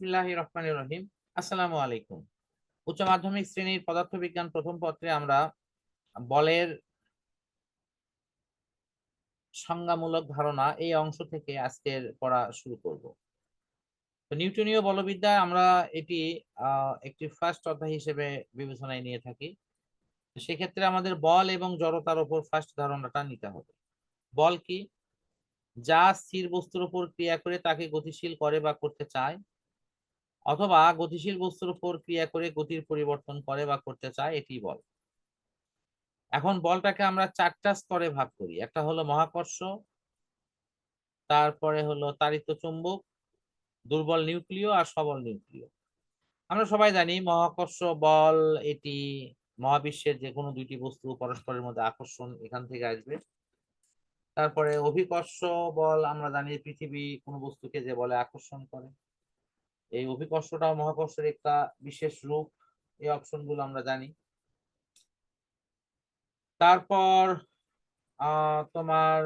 রহিম আসসালামু আলাইকুম। উচ্চ মাধ্যমিক শ্রেণির পদার্থবিজ্ঞান প্রথম পত্রে আমরা বলের সংজ্ঞামূলক ধারণা এই অংশ থেকে আজকের পড়া শুরু করব। তো নিউটনীয় বলবিদ্যায় আমরা এটি একটি ফার্স্ট অধ্যায় হিসেবে বিবেচনায় নিয়ে থাকি। সেক্ষেত্রে আমাদের বল এবং জড়তার উপর ফার্স্ট ধারণাটা নিতে হবে। বল কি? যা স্থির বস্তুর উপর ক্রিয়া করে তাকে গতিশীল করে বা করতে চায়। অথবা গতিশীল বস্তুর উপর ক্রিয়া করে গতির পরিবর্তন করে বা করতে চায় এটি বল। এখন বলটাকে আমরা চারটা স্তরে ভাগ করি। একটা হলো মহাকর্ষ, তারপরে হলো তাড়িত চুম্বক, দুর্বল নিউক্লিয় আর সবল নিউক্লিয়। আমরা সবাই জানি মহাকর্ষ, বল, এটি মহাবিশ্বের যে কোনো দুইটি বস্তু পরস্পরের মধ্যে আকর্ষণ এখান থেকে আসবে। তারপরে অভিকর্ষ, বল, আমরা জানি পৃথিবী কোনো বস্তুকে যে বলে আকর্ষণ করে। এই অভিকর্ষটাও মহাকর্ষের একটা বিশেষ রূপ, এই অপশনগুলো আমরা জানি। তারপর তোমার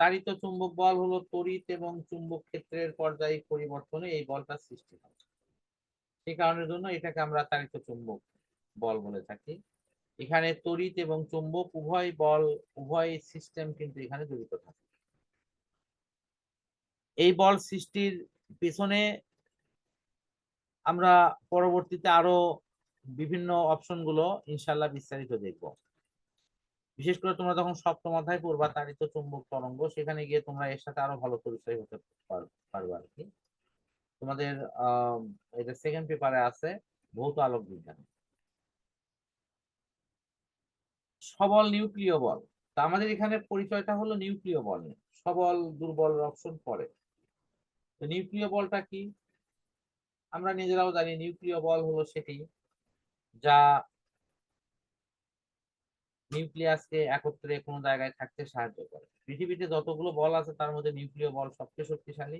তাড়িত চুম্বক বল হলো তড়িৎ এবং চুম্বক ক্ষেত্রের পর্যায়িক পরিবর্তনে এই বলটা সৃষ্টি হয়। সেই কারণের জন্য এটাকে আমরা তাড়িত চুম্বক বল বলে থাকি। এখানে তড়িৎ এবং চুম্বক উভয় বল, উভয় সিস্টেম কিন্তু এখানে জড়িত থাকে। এই বল সৃষ্টির পেছনে আমরা পরবর্তীতে আরও বিভিন্ন অপশনগুলো ইনশাল্লাহ বিস্তারিত দেখব। বিশেষ করে তোমরা যখন সপ্তম অধ্যায় পড়বা, তারিত চুম্বক তরঙ্গ, সেখানে গিয়ে তোমরা এর সাথে আরও ভালো পরিচয় হতে পার- পারবে আর কি। তোমাদের এটা সেকেন্ড পেপারে আছে, ভৌত আলোক বিজ্ঞান। সবল নিউক্লিয় বল। তা আমাদের এখানে পরিচয়টা হলো নিউক্লিয় বল নিয়ে। সবল, দুর্বল অপশন পরে। তো নিউক্লিয় বলটা কি? আমরা নিজেরাও জানি নিউক্লিয় বল হলো সেটি যা নিউক্লিয়াসকে একত্রে কোনো জায়গায় থাকতে সাহায্য করে। পৃথিবীতে যতগুলো বল আছে তার মধ্যে নিউক্লিয় বল সবচেয়ে শক্তিশালী।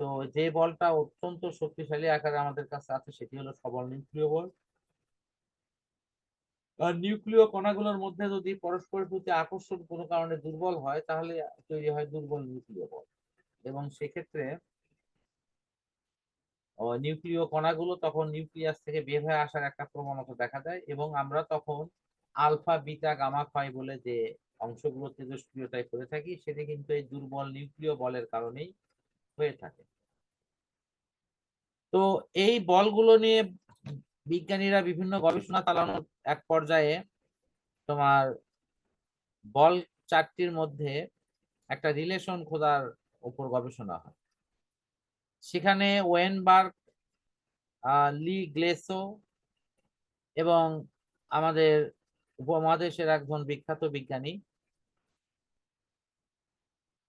তো যে বলটা অত্যন্ত শক্তিশালী আকারে আমাদের কাছে আছে সেটি হলো সবল নিউক্লিয় বল। আর নিউক্লিয় কণাগুলোর মধ্যে যদি পরস্পরের প্রতি আকর্ষণ কোনো কারণে দুর্বল হয়, তাহলে তৈরি হয় দুর্বল নিউক্লিয় বল। এবং সেক্ষেত্রে নিউক্লিয় কণাগুলো তখন নিউক্লিয়াস থেকে বের হয়ে আসার একটা প্রবণতা দেখা যায় এবং আমরা তখন আলফা, বিটা, গামা ক্ষয় বলে যে অংশগুলো তেজস্ক্রিয়তায় করে থাকি, সেটা কিন্তু এই দুর্বল নিউক্লিয় বলের কারণেই হয়ে থাকে। তো এই বলগুলো নিয়ে বিজ্ঞানীরা বিভিন্ন গবেষণা চালানোর এক পর্যায়ে তোমার বল চারটির মধ্যে একটা রিলেশন খোঁজার উপর গবেষণা হয়। সেখানে ওয়েনবার্গ লি গ্লেসো এবং আমাদের উপমহাদেশের একজন বিখ্যাত বিজ্ঞানী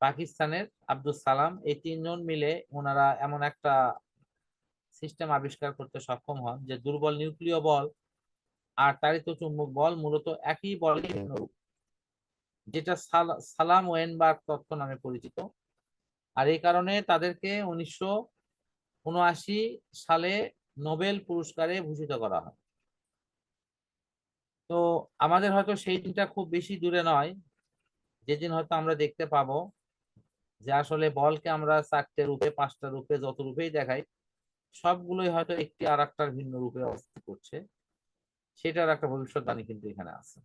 পাকিস্তানের আব্দুল সালাম এই তিনজন মিলে ওনারা এমন একটা সিস্টেম আবিষ্কার করতে সক্ষম হন যে দুর্বল নিউক্লিয় বল আর তাড়িত চুম্বক বল মূলত একই বলের যেটা সালা- সালাম ওয়েনবার্গ তত্ত্ব নামে পরিচিত। আর এই কারণে তাদেরকে উনিশশো উনআশি সালে নোবেল পুরস্কারে ভূষিত করা হয়। তো আমাদের হয়তো সেই দিনটা খুব বেশি দূরে নয়। যেদিন হয়তো আমরা দেখতে পাবো যে আসলে বলকে আমরা চারটে রূপে, পাঁচটা রূপে যত রূপেই দেখাই, সবগুলোই হয়তো একটি আর একটার ভিন্ন রূপে অবস্থিত করছে। সেটার একটা ভবিষ্যৎবাণী কিন্তু এখানে আছে।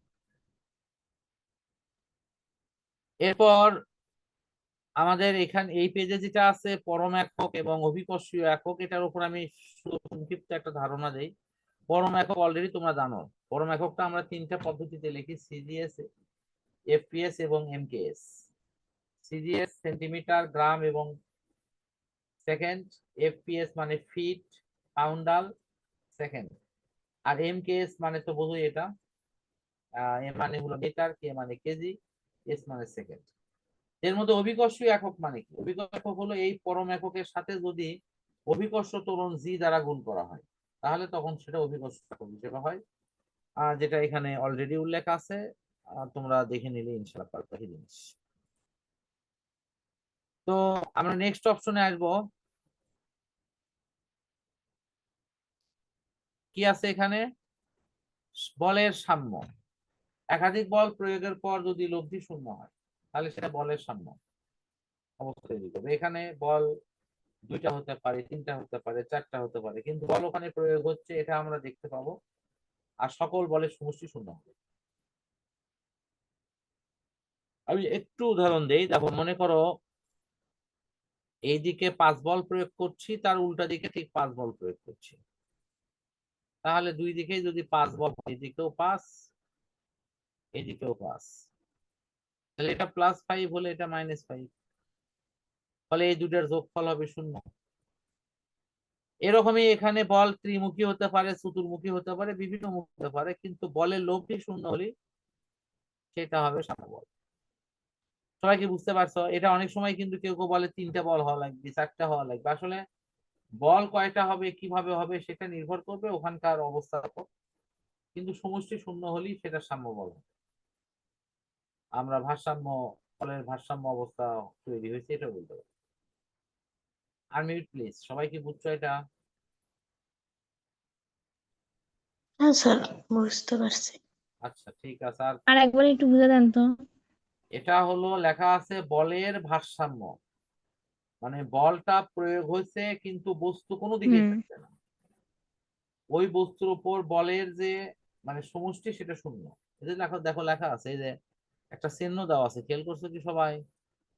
এরপর আমাদের এখানে, এই পেজে যেটা আছে, পরম একক এবং অভিকর্ষীয় একক, এটার উপর আমি সংক্ষিপ্ত একটা ধারণা দেই। পরম একক অলরেডি তোমরা জানো। পরম এককটা আমরা তিনটা পদ্ধতিতে লিখি সিজিএস এফপিএস এবং এমকেএস সিজিএস সেন্টিমিটার গ্রাম এবং সেকেন্ড এফপিএস মানে ফিট পাউন্ডাল সেকেন্ড আর এমকেএস মানে তো বোঝোই এটা। এ মানে হলো মিটার কে মানে কেজি এস মানে সেকেন্ড এর মধ্যে অভিকর্ষীয় একক মানে কি? অভিকর্ষ হলো এই পরম এককের সাথে যদি অভিকর্ষ ত্বরণ জি দ্বারা গুণ করা হয়, তাহলে তখন সেটা অভিকর্ষ হিসেবে হয়। যেটা এখানে অলরেডি উল্লেখ আছে। তোমরা দেখে নিলে ইনশাল্লাহ জিনিস। তো আমরা নেক্সট অপশনে আসব। কি আছে এখানে? বলের সাম্য। একাধিক বল প্রয়োগের পর যদি লব্ধি শূন্য হয় তাহলে সেটা বলের সাম্য। অবস্থা তৈরি করবে এখানে বল দুইটা হতে পারে, তিনটা হতে পারে, চারটা হতে পারে, কিন্তু বল ওখানে প্রয়োগ হচ্ছে, এটা আমরা দেখতে পাবো। আর সকল বলের সমষ্টি শূন্য হবে। আমি একটু উদাহরণ দেই। দেখো, মনে করো এইদিকে পাঁচ বল প্রয়োগ করছি, তার উল্টা দিকে ঠিক পাঁচ বল প্রয়োগ করছি। তাহলে দুই দিকেই যদি পাঁচ বল এদিকেও পাঁচ এদিকেও পাঁচ। তাহলে এটা প্লাস ফাইভ হলে এটা মাইনাস ফাইভ ফলে এই দুটার যোগফল হবে শূন্য। এরকমই এখানে বল ত্রিমুখী হতে পারে, চতুর্মুখী হতে পারে, বিভিন্ন মুখ হতে পারে, কিন্তু বলের লব্ধি শূন্য হলে সেটা হবে সমবল। সবাই কি বুঝতে পারছ? এটা অনেক সময় কিন্তু কেউ কেউ বলে তিনটা বল হওয়া লাগবে, চারটা হওয়া লাগবে। আসলে বল কয়টা হবে, কীভাবে হবে সেটা নির্ভর করবে ওখানকার অবস্থার উপর কিন্তু সমষ্টি শূন্য হলেই সেটা সাম্য বল হবে। আমরা ভারসাম্য বলের ভারসাম্য অবস্থা তৈরি হয়েছে এটা বলতে পারি। আর মিনিট প্লিজ সবাই কি বুঝছ এটা? হ্যাঁ স্যার বুঝতে পারছি। আচ্ছা ঠিক আছে আর আর একবার একটু বুঝে দেন তো। এটা হলো লেখা আছে বলের ভারসাম্য। মানে বলটা প্রয়োগ হয়েছে কিন্তু বস্তু কোনো দিকে। থাকছে না। ওই বস্তুর উপর বলের যে মানে সমষ্টি সেটা শূন্য। এই যে দেখো দেখো লেখা আছে এই যে একটা চিহ্ন দেওয়া আছে, খেয়াল করছ কি সবাই?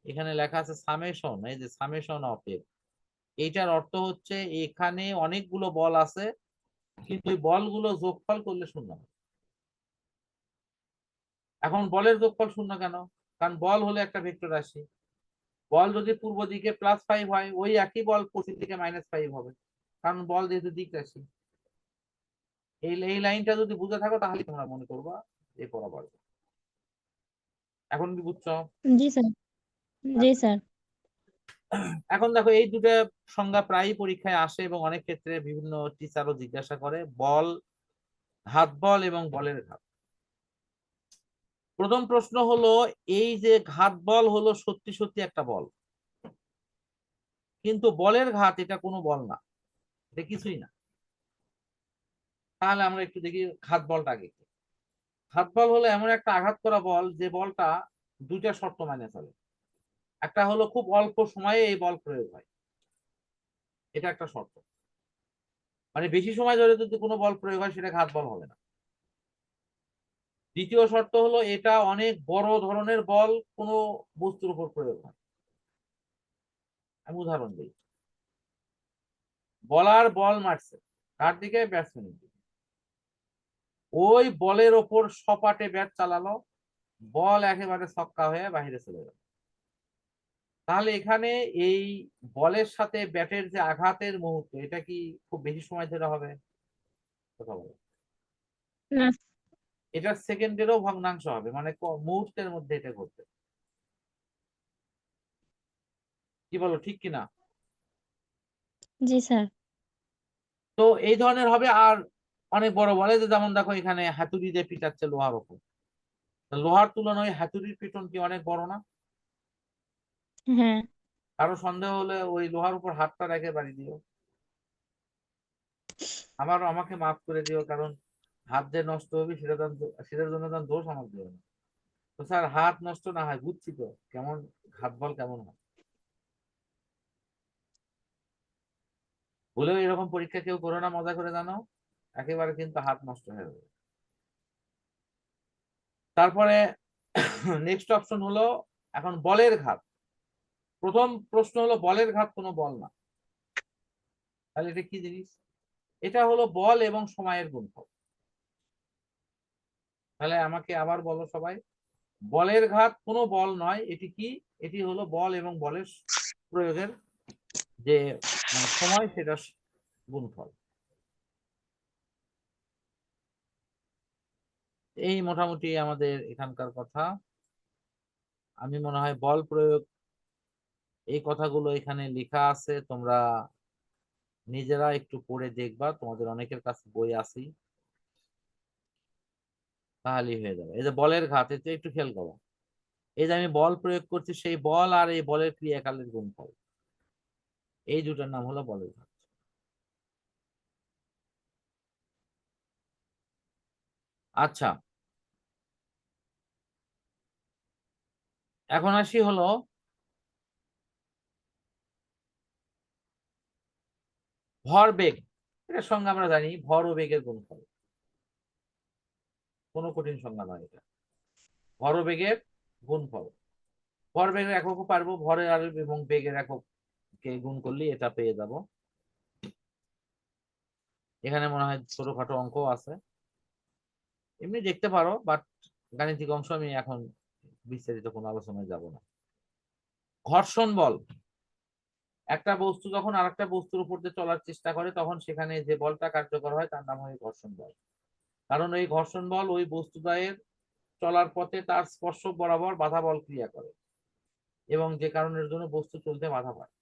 এখানে লেখা আছে সামেশন এই যে সামেশন অফ এ এইটার অর্থ হচ্ছে এখানে অনেকগুলো বল আছে, কিন্তু বলগুলো যোগফল করলে শূন্য এখন বলের যোগফল শূন্য কেন? কারণ বল হলো একটা ভেক্টর রাশি। বল যদি পূর্ব দিকে প্লাস ফাইভ হয়, ওই একই বল পশ্চিম দিকে মাইনাস ফাইভ হবে, কারণ বল যেহেতু দিক রাশি। এই লাইনটা যদি বুঝে থাকো, তাহলে তোমরা মনে করবা এই পড়া এখন কি বুঝছ? জি স্যার। জি স্যার। এখন দেখো এই দুটো সংজ্ঞা প্রায়ই পরীক্ষায় আসে এবং অনেক ক্ষেত্রে বিভিন্ন টিচারও জিজ্ঞাসা করে বল হাত বল এবং বলের ঘাত। প্রথম প্রশ্ন হলো এই যে ঘাত বল হলো সত্যি সত্যি একটা বল। কিন্তু বলের ঘাত এটা কোনো বল না এটা কিছুই না। তাহলে আমরা একটু দেখি ঘাত বলটা আগে ঘাত বল হলো এমন একটা আঘাত করা বল যে বলটা দুইটা শর্ত মানে চলে একটা হলো খুব অল্প সময়ে এই বল প্রয়োগ হয়। এটা একটা শর্ত। মানে বেশি সময় ধরে যদি কোনো বল প্রয়োগ হয় সেটা ঘাত বল হবে না। দ্বিতীয় শর্ত হলো এটা অনেক বড় ধরনের বল কোনো বস্তুর উপর প্রয়োগ হয়। আমি উদাহরণ দিই। বলার বল মারছে। কার দিকে? ব্যাটসম্যানের দিকে। ওই বলের ওপর সপাটে ব্যাট চালালো। বল একেবারে ছক্কা হয়ে বাহিরে চলে গেল। তাহলে এখানে এই বলের সাথে ব্যাটের যে আঘাতের মুহূর্ত এটা কি খুব বেশি সময় ধরে হবে? কথা বলো। এটা সেকেন্ডেরও ভগ্নাংশ হবে মানে মুহূর্তের মধ্যে এটা ঘটবে। কি বলো ঠিক কিনা? জি স্যার। তো এই ধরনের হবে। আর অনেক বড় বলে যে যেমন দেখো এখানে হাতুড়ি দিয়ে পিটাচ্ছে লোহার উপর লোহার তুলনায় হাতুড়ির পিটন কি অনেক বড় না? হ্যাঁ। কারও সন্দেহ হলে ওই লোহার উপর হাতটা রেখে বাড়ি দিও। আমার আমাকে মাফ করে দিও কারণ হাত যে নষ্ট হবে সেটা সেটার জন্য তার দোষ আমার দিও না। তো স্যার হাত নষ্ট না হয় বুঝছি তো কেমন হাত বল কেমন হয়? বলেও এরকম পরীক্ষা কেউ করো না মজা করে জানো? একেবারে কিন্তু হাত নষ্ট হয়ে যাবে। তারপরে নেক্সট অপশন হলো এখন বলের ঘাত। প্রথম প্রশ্ন হলো বলের ঘাত কোনো বল না। তাহলে এটা কি জিনিস? এটা হলো বল এবং সময়ের গুণফল। তাহলে আমাকে আবার বলো সবাই, বলের ঘাত কোনো বল নয়, এটি কি? এটি হলো বল এবং বলের প্রয়োগের যে মানে সময় সেটা গুণফল। এই মোটামুটি আমাদের এখানকার কথা। আমি মনে হয় বল প্রয়োগ এই কথাগুলো এখানে লেখা আছে। তোমরা নিজেরা একটু পড়ে দেখবা। তোমাদের অনেকের কাছে বই আসি তাহলেই হয়ে যাবে। এই যে বলের ঘাত, এটা একটু খেয়াল করো। এই যে আমি বল প্রয়োগ করছি, সেই বল আর এই বলের ক্রিয়াকালের গুণফল। এই দুটার নাম হলো বলের ঘাত। আচ্ছা এখন আসি হলো ভরবেগ এটার সঙ্গে আমরা জানি ভর ও বেগের গুণফল। কোনো কঠিন সংজ্ঞা নয় এটা। ভর ও বেগের গুণফল। ভর বেগের এককও পারব, ভরের আর এবং বেগের এককে গুণ করলে এটা পেয়ে যাব। এখানে মনে হয় ছোটখাটো অঙ্ক আছে। এমনি দেখতে পারো বাট গাণিতিক অংশ আমি এখন বিস্তারিত কোনো আলোচনায় যাব না। ঘর্ষণ বল। একটা বস্তু যখন আরেকটা বস্তুর উপর দিয়ে চলার চেষ্টা করে, তখন সেখানে যে বলটা কার্যকর হয়, তার নাম হয় ঘর্ষণ বল। কারণ এই ঘর্ষণ বল ওই বস্তুদ্বয়ের চলার পথে তার স্পর্শ বরাবর বাধা বল ক্রিয়া করে এবং যে কারণের জন্য বস্তু চলতে বাধা পায়।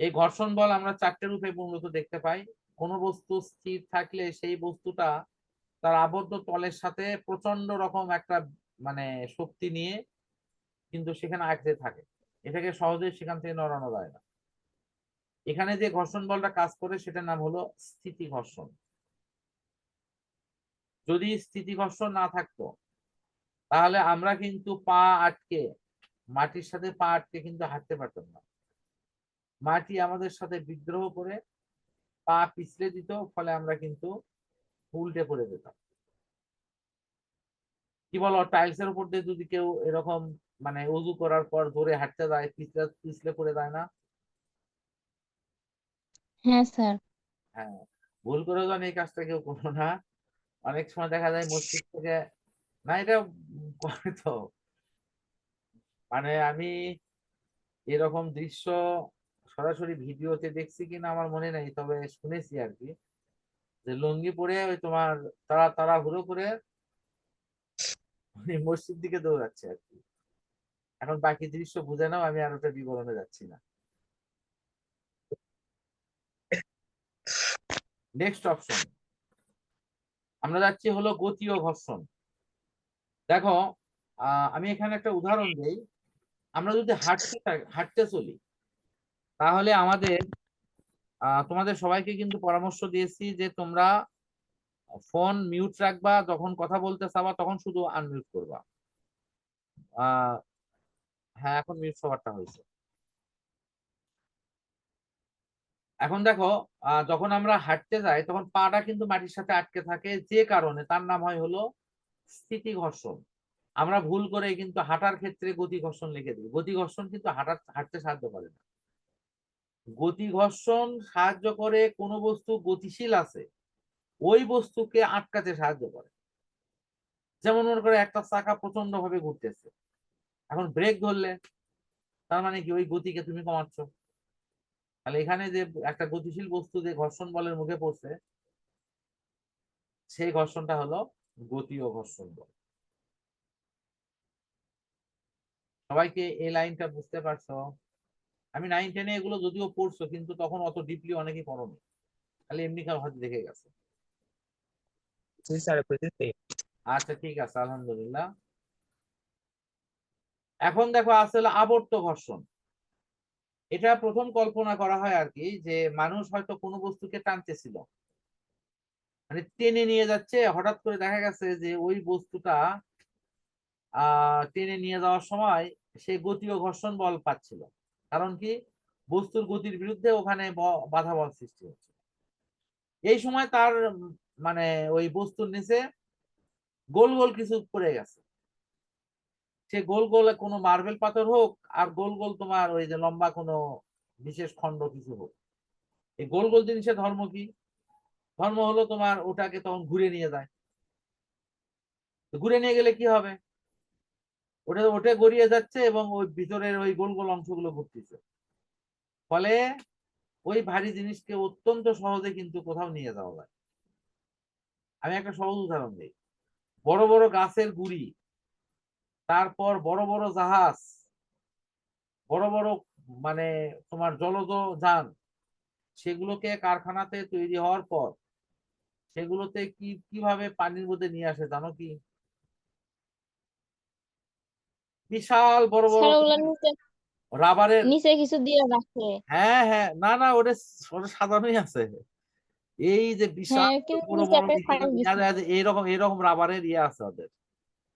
এই ঘর্ষণ বল আমরা চারটে রূপে মূলত দেখতে পাই। কোনো বস্তু স্থির থাকলে সেই বস্তুটা তার আবদ্ধ তলের সাথে প্রচণ্ড রকম একটা মানে শক্তি নিয়ে কিন্তু সেখানে আঁকড়ে থাকে। এটাকে সহজে সেখান থেকে নড়ানো যায় না। এখানে যে ঘর্ষণ বলটা কাজ করে সেটার নাম হলো স্থিতি ঘর্ষণ যদি স্থিতি ঘর্ষণ না থাকতো, তাহলে আমরা কিন্তু পা আটকে, মাটির সাথে পা আটকে কিন্তু হাঁটতে পারতাম না। মাটি আমাদের সাথে বিদ্রোহ করে পা পিছলে দিত, ফলে আমরা কিন্তু উল্টে পড়ে যেতাম। কি বলো টাইলস এর উপর দিয়ে যদি কেউ এরকম মানে উজু করার পর ধরে হাঁটতে যায় পিছলে পিছলে পড়ে যায় না? হ্যাঁ স্যার। হ্যাঁ ভুল করে যেন এই কাজটা কেউ করো না। অনেক সময় দেখা যায় মসজিদ থেকে না এটা করে তো। মানে আমি এরকম দৃশ্য সরাসরি ভিডিওতে দেখছি কিনা আমার মনে নেই তবে শুনেছি আর কি। যে লুঙ্গি পরে ওই তোমার তারা তারা হুড়ো করে মানে মসজিদ দিকে দৌড়াচ্ছে আর কি। এখন বাকি দৃশ্য বুঝে নাও, আমি আর ওটা বিবরণে যাচ্ছি না। নেক্সট অপশন আমরা যাচ্ছি হলো গতি ও ঘর্ষণ। দেখো আমি এখানে একটা উদাহরণ দেই। আমরা যদি হাঁটতে হাঁটতে চলি, তাহলে আমাদের তোমাদের সবাইকে কিন্তু পরামর্শ দিয়েছি যে তোমরা ফোন মিউট রাখবা, যখন কথা বলতে চাবা, তখন শুধু আনমিউট করবা। হ্যাঁ এখন মিউট সবারটা হয়েছে। এখন দেখো যখন আমরা হাঁটতে যাই, তখন পাটা কিন্তু মাটির সাথে আটকে থাকে, যে কারণে তার নাম হয় হলো স্থিতি ঘর্ষণ আমরা ভুল করে কিন্তু হাঁটার ক্ষেত্রে গতি ঘর্ষণ লিখে দিই। গতি ঘর্ষণ কিন্তু হাঁটার হাঁটতে সাহায্য করে না। গতি ঘর্ষণ সাহায্য করে কোনো বস্তু গতিশীল আছে ওই বস্তুকে আটকাতে সাহায্য করে। যেমন মনে করে একটা চাকা প্রচণ্ড ভাবে ঘুরতেছে। এখন ব্রেক ধরলে, তার মানে কি ওই গতিকে তুমি কমাচ্ছ? তাহলে এখানে যে একটা গতিশীল বস্তু যে ঘর্ষণ বলের মুখে পড়ছে, সেই ঘর্ষণটা হলো গতি ও ঘর্ষণ বল। সবাইকে এই লাইনটা বুঝতে পারছ? আমি নাইন টেনে এগুলো যদিও পড়ছো, কিন্তু তখন অত ডিপলি অনেকেই পড়োনি। খালি এমনি কারও হাতে দেখে গেছে। জি স্যার বুঝেছি আচ্ছা ঠিক আছে আলহামদুলিল্লাহ এখন দেখো আসলে আবর্ত ঘর্ষণ। এটা প্রথম কল্পনা করা হয় আর কি, যে মানুষ হয়তো কোনো বস্তুকে টানতেছিল। মানে টেনে নিয়ে যাচ্ছে, হঠাৎ করে দেখা গেছে যে ওই বস্তুটা আহ টেনে নিয়ে যাওয়ার সময় সে ও ঘর্ষণ বল পাচ্ছিল। কারণ কি? বস্তুর গতির বিরুদ্ধে ওখানে বাধা বল সৃষ্টি হচ্ছে। এই সময় তার মানে ওই বস্তুর নিচে গোল গোল কিছু পড়ে গেছে। সে গোল গোল কোনো মার্বেল পাথর হোক আর গোল গোল তোমার ওই যে লম্বা কোনো বিশেষ খণ্ড কিছু হোক। এই গোল গোল জিনিসের ধর্ম কি? ধর্ম হলো তোমার ওটাকে তখন ঘুরে নিয়ে যায়। ঘুরে নিয়ে গেলে কি হবে? ওটা ওটা গড়িয়ে যাচ্ছে এবং ওই ভিতরের ওই গোল গোল অংশগুলো ঘুরতেছে। ফলে ওই ভারী জিনিসকে অত্যন্ত সহজে কিন্তু কোথাও নিয়ে যাওয়া যায়। আমি একটা সহজ উদাহরণ দিই। বড় বড় গাছের গুড়ি তারপর বড় বড় জাহাজ বড় বড় মানে তোমার জলজ যান সেগুলোকে কারখানাতে তৈরি হওয়ার পর সেগুলোতে কি কীভাবে পানির মধ্যে নিয়ে আসে জানো কি? বিশাল বড় বড় রাবারের নিচে কিছু দিয়ে রাখে। হ্যাঁ হ্যাঁ না না ওটা ওটা সাজানোই আছে। এই যে বিশাল হ্যাঁ এইরকম এইরকম রাবারের ইয়ে আছে ওদের।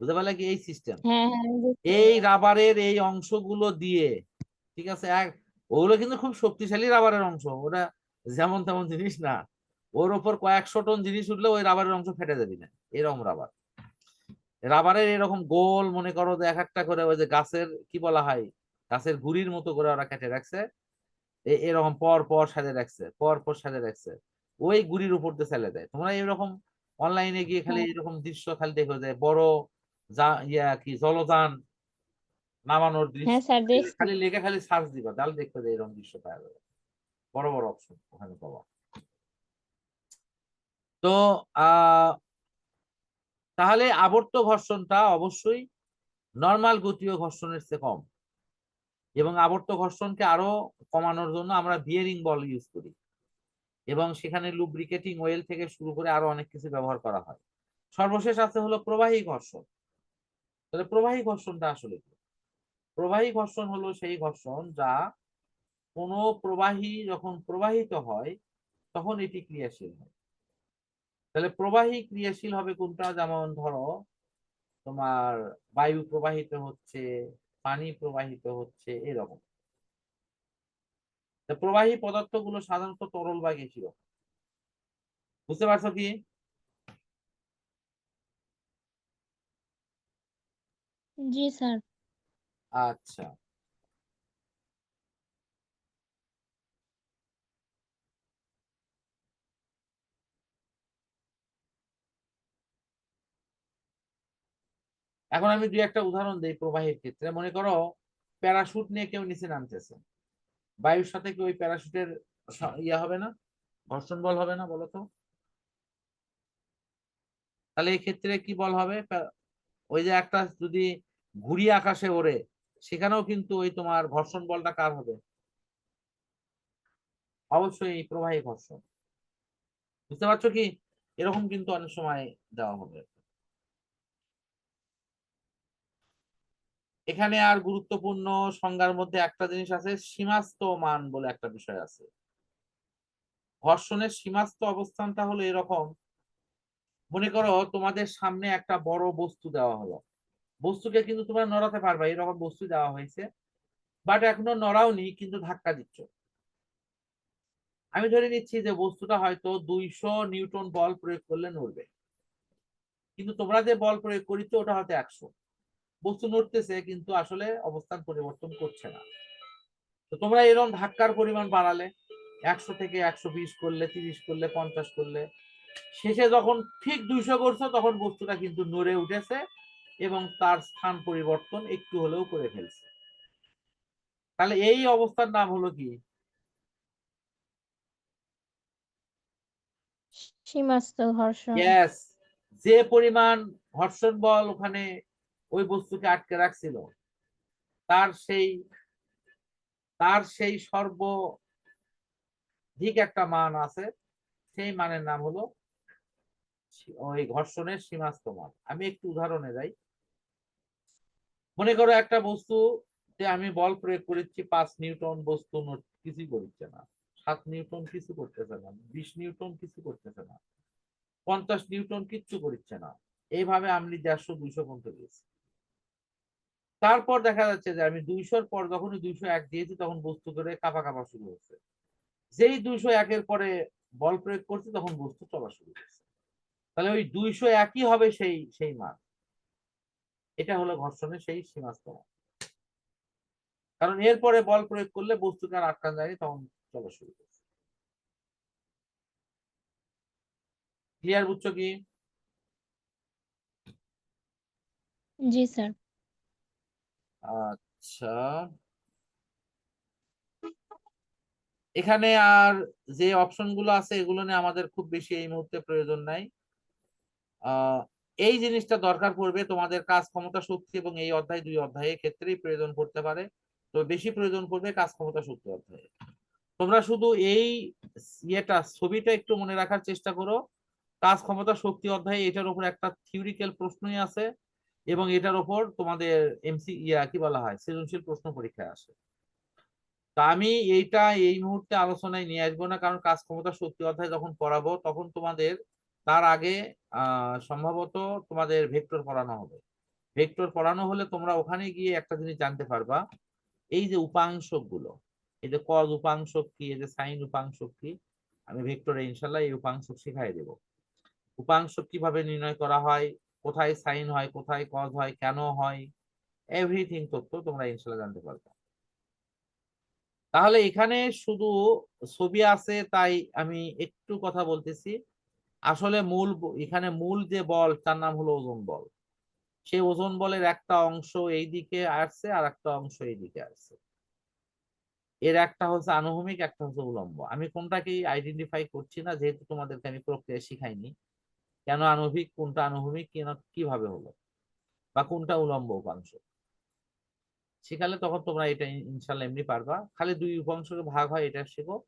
বুঝতে পারলে কি এই সিস্টেম হ্যাঁ হ্যাঁ এই রাবারের এই অংশগুলো দিয়ে ঠিক আছে এক ওগুলো কিন্তু খুব শক্তিশালী রাবারের অংশ ওটা যেমন তেমন জিনিস না। ওর ওপর কয়েকশো টন জিনিস উঠলে ওই রাবারের অংশ ফেটে যাবি না এরকম রাবার রাবারের এরকম গোল মনে করো যে এক একটা করে ওই যে গাছের কি বলা হয় গাছের গুড়ির মতো করে ওরা কেটে রাখছে। এরকম পর পর সাজে রাখছে পর পর সাজে রাখছে। ওই গুড়ির উপর দিয়ে ফেলে দেয়। তোমরা এরকম অনলাইনে গিয়ে খালি এরকম দৃশ্য খালি দেখো যে বড় যা ইয়া কি জলযান নামানোর দৃশ্য। হ্যাঁ খালি লেখে খালি সার্চ দিবা তাহলে দেখবে যে এরকম দৃশ্য পাওয়া যাবে। বড় বড় অপশন ওখানে পাবা। তো আহ তাহলে আবর্ত ঘর্ষণটা অবশ্যই নর্মাল গতীয় ঘর্ষণের চেয়ে কম। এবং আবর্ত ঘর্ষণকে আরও কমানোর জন্য আমরা বিয়ারিং বল ইউজ করি। এবং সেখানে লুব্রিকেটিং ওয়েল থেকে শুরু করে আরও অনেক কিছু ব্যবহার করা হয়। সর্বশেষ আছে হলো প্রবাহী ঘর্ষণ। তাহলে প্রবাহী ঘর্ষণটা আসলে কি? প্রবাহী ঘর্ষণ হলো সেই ঘর্ষণ যা কোনো প্রবাহী যখন প্রবাহিত হয়, তখন এটি ক্রিয়াশীল হয়। তাহলে প্রবাহী ক্রিয়াশীল হবে কোনটা? যেমন ধরো, তোমার বায়ু প্রবাহিত হচ্ছে, পানি প্রবাহিত হচ্ছে, এরকম। প্রবাহী পদার্থগুলো সাধারণত তরল বা গ্যাসীয় বুঝতে পারছ কি? জি স্যার। আচ্ছা। এখন আমি দুই একটা উদাহরণ দিই প্রবাহের ক্ষেত্রে। মনে করো প্যারাশুট নিয়ে কেউ নিচে নামতেছে। বায়ুর সাথে কি ওই প্যারাশুটের ইয়ে হবে না? ঘর্ষণ বল হবে না বলো তো তাহলে ক্ষেত্রে কি বল হবে? ওই যে একটা যদি ঘুড়ি আকাশে ওড়ে, সেখানেও কিন্তু ওই তোমার ঘর্ষণ বলটা কার হবে? অবশ্যই প্রবাহী ঘর্ষণ। বুঝতে পারছ কি? এরকম কিন্তু অনেক সময় দেওয়া হবে। এখানে আর গুরুত্বপূর্ণ সংজ্ঞার মধ্যে একটা জিনিস আছে সীমাস্ত মান বলে একটা বিষয় আছে। ঘর্ষণের সীমাস্ত অবস্থানটা হলো এরকম। মনে করো তোমাদের সামনে একটা বড় বস্তু দেওয়া হলো। বস্তুকে কিন্তু তোমরা নড়াতে পারবা, এরকম বস্তু দেওয়া হয়েছে। বাট এখনও নড়াওনি, কিন্তু ধাক্কা দিচ্ছ। আমি ধরে নিচ্ছি যে বস্তুটা হয়তো দুইশো নিউটন বল প্রয়োগ করলে নড়বে। কিন্তু তোমরা যে বল প্রয়োগ করিছো, ওটা হয়তো একশো। বস্তু নড়তেছে কিন্তু আসলে অবস্থান পরিবর্তন করছে না। তো তোমরা এরকম ধাক্কার পরিমাণ বাড়ালে একশো থেকে একশো বিশ করলে তিরিশ করলে পঞ্চাশ করলে শেষে যখন ঠিক দুইশো করছ তখন বস্তুটা কিন্তু নড়ে উঠেছে এবং তার স্থান পরিবর্তন একটু হলেও করে ফেলছে। তাহলে এই অবস্থার নাম হলো কি? ঘর্ষণ। যে পরিমাণ ঘর্ষণ বল ওখানে ওই বস্তুকে আটকে রাখছিল। তার সেই তার সেই সর্বাধিক একটা মান আছে, সেই মানের নাম হলো ওই ঘর্ষণের সীমাস্ত মান। আমি একটু উদাহরণে যাই। মনে করো একটা বস্তু যে আমি বল প্রয়োগ করেছি, পাঁচ নিউটন বস্তু কিছুই করছে না। সাত নিউটন কিছু করতেছে না, বিশ নিউটন কিছু করতেছে না, পঞ্চাশ নিউটন কিচ্ছু করছে না। এইভাবে আমি দেড়শো, দুইশো পর্যন্ত গেছি। তারপর দেখা যাচ্ছে যে আমি দুইশোর পর যখনই দুইশো এক দিয়েছি, তখন বস্তু করে কাঁপা কাঁপা শুরু হচ্ছে যেই দুইশো একের পরে বল প্রয়োগ করছি, তখন বস্তু চলা শুরু করছে তাহলে ওই দুইশো একই হবে সেই সেই মান এটা হলো ঘর্ষণের সেই সীমাস্ত মান কারণ এরপরে বল প্রয়োগ করলে বস্তুকে আর আটকান যায়নি, তখন চলা শুরু করছে ক্লিয়ার বুঝছ কি? জি, স্যার। আচ্ছা। এখানে আর যে অপশনগুলো আছে, এগুলো নিয়ে আমাদের খুব বেশি এই মুহূর্তে প্রয়োজন নাই। এই জিনিসটা দরকার পড়বে তোমাদের কাজ ক্ষমতা, শক্তি এবং এই অধ্যায়, দুই অধ্যায়ের ক্ষেত্রেই প্রয়োজন পড়তে পারে। তো বেশি প্রয়োজন পড়বে কাজ ক্ষমতা, শক্তি অধ্যায়ে। তোমরা শুধু এই ইয়েটা, ছবিটা একটু মনে রাখার চেষ্টা করো। কাজ ক্ষমতা, শক্তি অধ্যায়ে এটার উপর একটা থিওরিক্যাল প্রশ্নই আছে। এবং এটার উপর তোমাদের এমসি ইয়া, কি বলা হয়, সৃজনশীল প্রশ্ন পরীক্ষায় আসে। তা আমি এইটা, এই মুহূর্তে আলোচনায় নিয়ে আসব না, কারণ কাজ ক্ষমতা শক্তি অধ্যায় যখন পড়াবো, তখন তোমাদের তার আগে সম্ভবত তোমাদের ভেক্টর পড়ানো হবে। ভেক্টর পড়ানো হলে তোমরা ওখানে গিয়ে একটা জিনিস জানতে পারবা, এই যে উপাংশগুলো এই যে কজ উপাংশ কি, এই যে সাইন উপাংশ কি, আমি ভেক্টরে ইনশাল্লাহ এই উপাংশ শিখাই দেব। উপাংশ কীভাবে নির্ণয় করা হয় কোথায় সাইন হয়, কোথায় কজ হয়, কেন হয়, এভরিথিং তথ্য তোমরা ইনশাল্লাহ জানতে পারবে। তাহলে এখানে শুধু ছবি আছে, তাই আমি একটু কথা বলতেছি। আসলে মূল এখানে মূল যে বল, তার নাম হলো ওজন বল। সেই ওজন বলের একটা অংশ এই দিকে আসছে আর একটা অংশ এই দিকে আসছে। এর একটা হচ্ছে আনুভূমিক, একটা হচ্ছে উলম্ব। আমি কোনটাকেই আইডেন্টিফাই করছি না, যেহেতু তোমাদেরকে আমি প্রক্রিয়া শিখাইনি। কেন আণবিক, কোনটা আনুভূমিক কেন, কীভাবে হলো? বা কোনটা উলম্ব উপাংশ? শিখালে তখন তোমরা এটা ইনশাল্লাহ এমনি পারবা। খালি দুই উপাংশকে ভাগ হয়, এটা শেখো।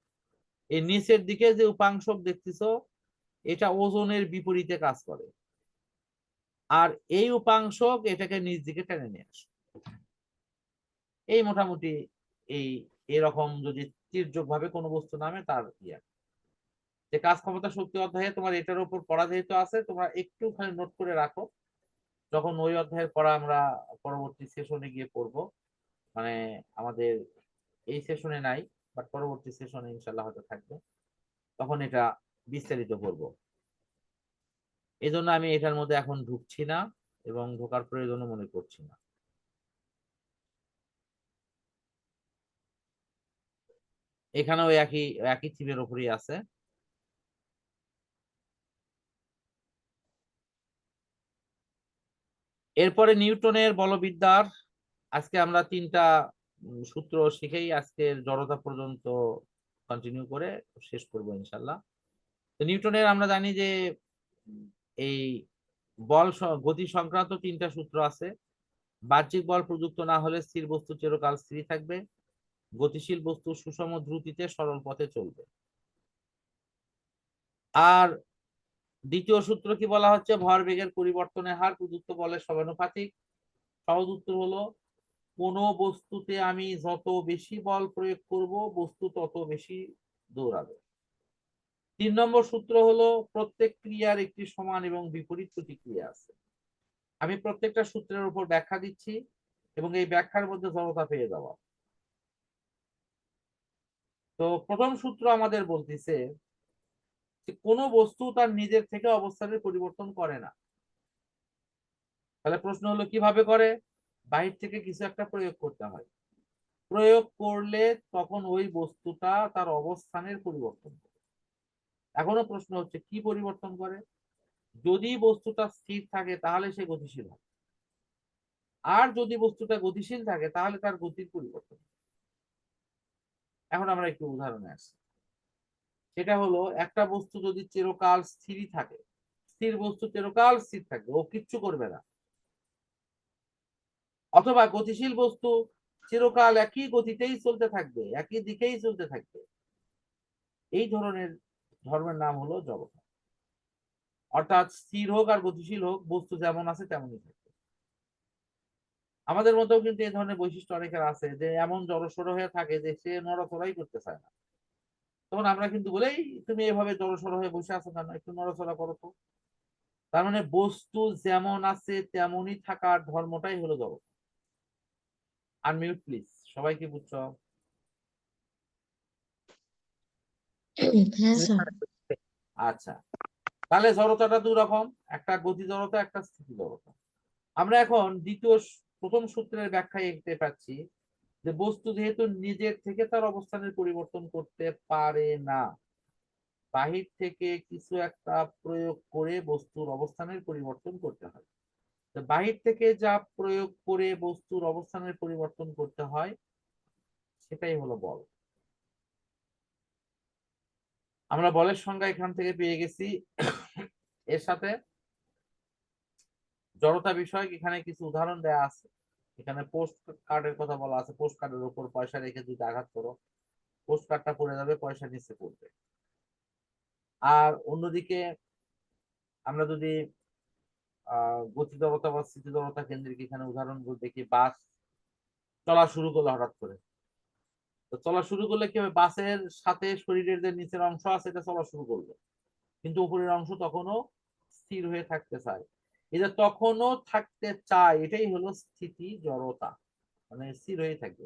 এই নিচের দিকে যে উপাংশ দেখতেছো, এটা ওজনের বিপরীতে কাজ করে। আর এই উপাংশ এটাকে নিচ দিকে টেনে নিয়ে আসে। এই মোটামুটি এই, এরকম যদি তির্যক ভাবে কোনো বস্তু নামে, তার ইয়া। যে কাজ ক্ষমতা শক্তি অধ্যায়ে তোমার এটার উপর পড়া যেহেতু আছে, তোমরা একটু খালি নোট করে রাখো। যখন ওই অধ্যায়ের পড়া আমরা পরবর্তী সেশনে গিয়ে পড়ব। মানে আমাদের এই সেশনে নাই বাট পরবর্তী সেশনে ইনশাল্লাহ হয়তো থাকবে। তখন এটা বিস্তারিত করব এই জন্য আমি এটার মধ্যে এখন ঢুকছি না এবং ঢোকার প্রয়োজনও মনে করছি না। এখানেও একই একই থিমের উপরই আছে। এরপরে নিউটনের বলবিদ্যার আজকে আমরা তিনটা সূত্র শিখেই আজকের জড়তা পর্যন্ত কন্টিনিউ করে শেষ করব ইনশাল্লাহ। তো নিউটনের আমরা জানি যে, এই বল গতি সংক্রান্ত তিনটা সূত্র আছে। বাহ্যিক বল প্রযুক্ত না হলে স্থির বস্তু চিরকাল স্থির থাকবে। গতিশীল বস্তু সুষম দ্রুতিতে সরল পথে চলবে। আর দ্বিতীয় সূত্র কি বলা হচ্ছে? ভরবেগের পরিবর্তনের হার প্রযুক্ত বলের সমানুপাতিক। সহজ উত্তর হলো, কোন বস্তুতে আমি যত বেশি বল প্রয়োগ করব, বস্তু তত বেশি দৌড়াবে। তিন নম্বর সূত্র হলো, প্রত্যেক ক্রিয়ার একটি সমান এবং বিপরীত প্রতিক্রিয়া আছে। আমি প্রত্যেকটা সূত্রের উপর ব্যাখ্যা দিচ্ছি এবং এই ব্যাখ্যার মধ্যে জড়তা পেয়ে যাওয়া। তো প্রথম সূত্র আমাদের বলতেছে কোনো বস্তু তার নিজের থেকে অবস্থানের পরিবর্তন করে না। তাহলে প্রশ্ন হলো, কীভাবে করে? বাহির থেকে কিছু একটা প্রয়োগ করতে হয়। প্রয়োগ করলে তখন ওই বস্তুটা তার অবস্থানের পরিবর্তন করে। এখনও প্রশ্ন হচ্ছে, কি পরিবর্তন করে? যদি বস্তুটা স্থির থাকে, তাহলে সে গতিশীল হয়। আর যদি বস্তুটা গতিশীল থাকে, তাহলে তার গতির পরিবর্তন। এখন আমরা একটু উদাহরণে আসি। সেটা হলো একটা বস্তু যদি চিরকাল স্থিরই থাকে, স্থির বস্তু চিরকাল স্থির থাকবে, ও কিচ্ছু করবে না। অথবা গতিশীল বস্তু চিরকাল একই গতিতেই চলতে থাকবে, একই দিকেই চলতে থাকবে। এই ধরনের ধর্মের নাম হলো জগৎ। অর্থাৎ স্থির হোক আর গতিশীল হোক, বস্তু যেমন আছে তেমনই থাকবে। আমাদের মধ্যেও কিন্তু এই ধরনের বৈশিষ্ট্য অনেকের আছে যে, এমন জড়সড় হয়ে থাকে যে, সে নড়াচড়াই করতে চায় না। তখন আমরা কিন্তু বলেই তুমি এভাবে জড়সড় হয়ে বসে আছো কেন? একটু নড়াচড়া করো তো। তার মানে বস্তু যেমন আছে তেমনই থাকার ধর্মটাই হলো জগৎ আনমিউট প্লিজ সবাই কি বুঝছ? হ্যাঁ আচ্ছা। তাহলে জড়তাটা দু রকম একটা গতি জড়তা একটা স্থিতি জড়তা। আমরা এখন দ্বিতীয় প্রথম সূত্রের ব্যাখ্যায় দেখতে পাচ্ছি যে বস্তু যেহেতু নিজের থেকে তার অবস্থানের পরিবর্তন করতে পারে না। বাহির থেকে কিছু একটা প্রয়োগ করে বস্তুর অবস্থানের পরিবর্তন করতে হয়। তো বাহির থেকে যা প্রয়োগ করে বস্তুর অবস্থানের পরিবর্তন করতে হয়, সেটাই হলো বল। আমরা বলের সংজ্ঞা এখান থেকে পেয়ে গেছি। এর সাথে জড়তা বিষয়ক এখানে কিছু উদাহরণ দেয়া আছে। এখানে পোস্ট কার্ডের কথা বলা আছে পোস্ট কার্ডের উপর পয়সা রেখে যদি আঘাত করো পোস্ট কার্ডটা পড়ে যাবে, পয়সা নিচে পড়বে। আর অন্যদিকে আমরা যদি গতি জড়তা বা স্থিতি জড়তা কেন্দ্রিক এখানে উদাহরণ দেখি, বাস চলা শুরু করল হঠাৎ করে। তো চলা শুরু করলে কি হবে? বাসের সাথে শরীরের যে নিচের অংশ আছে, এটা চলা শুরু করবে কিন্তু উপরের অংশ তখনও স্থির হয়ে থাকতে চায়। এটা তখনও থাকতে চায়, এটাই হলো স্থিতি জড়তা। মানে স্থির হয়ে থাকবে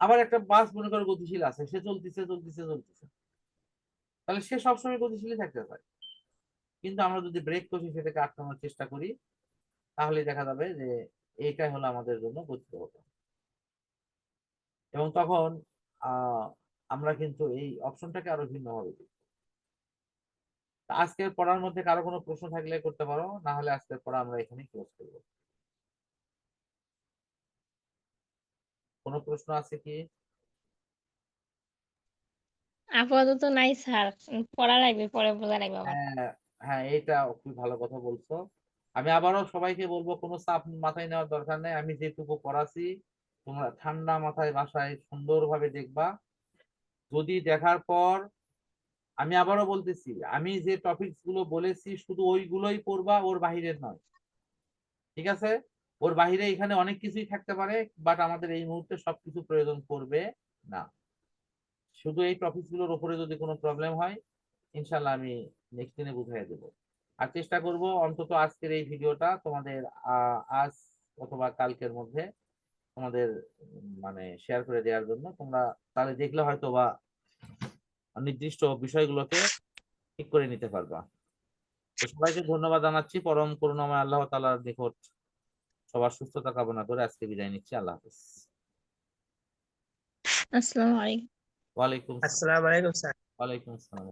আবার একটা বাস মনে করো গতিশীল আছে, সে চলতেছে চলতেছে চলতেছে। তাহলে সে সবসময় গতিশীলই থাকতে পারে। কিন্তু আমরা যদি ব্রেক কষি, সেটাকে আটকানোর চেষ্টা করি তাহলে দেখা যাবে যে এইটাই হলো আমাদের জন্য গতিরোধক এবং তখন আমরা কিন্তু এই অপশনটাকে আরও ভিন্নভাবে তা আজকের পড়ার মধ্যে কারও কোনো প্রশ্ন থাকলে করতে পারো না হলে আজকের পড়া আমরা এখানে ক্লোজ করব। কোনো প্রশ্ন আছে কি? আপাতত নাই স্যার পড়া লাগবে পরে বোঝা লাগবে হ্যাঁ হ্যাঁ এইটা খুব ভালো কথা বলছো। আমি আবারও সবাইকে বলব কোনো চাপ মাথায় নেওয়ার দরকার নেই। আমি যেটুকু পড়াছি তোমরা ঠান্ডা মাথায় বাসায় সুন্দরভাবে দেখবা। যদি দেখার পর আমি আবারও বলতেছি, আমি যে টপিকসগুলো বলেছি শুধু ওইগুলোই পড়বা, ওর বাহিরের নয়। ঠিক আছে? ওর বাহিরে এখানে অনেক কিছুই থাকতে পারে বাট আমাদের এই মুহূর্তে সবকিছু প্রয়োজন পড়বে না। শুধু এই টপিকসগুলোর উপরে যদি কোনো প্রবলেম হয় ইনশাল্লাহ আমি নেক্সট দিনে বুঝাই দেবো। আর চেষ্টা করব অন্তত আজকের এই ভিডিওটা তোমাদের আজ অথবা কালকের মধ্যে তোমাদের মানে শেয়ার করে দেওয়ার জন্য। তোমরা তাহলে দেখলে হয়তো বা নির্দিষ্ট বিষয়গুলোকে ঠিক করে নিতে পারবা। তো সবাইকে ধন্যবাদ জানাচ্ছি। পরম করুণাময় আল্লাহ তালার নিকট সবার সুস্থতা কামনা করে আজকে বিদায় নিচ্ছি। আল্লাহ হাফিজ। আসসালামু আলাইকুম। ওয়ালাইকুম আসসালামু আলাইকুম স্যার। ওয়ালাইকুম আসসালাম।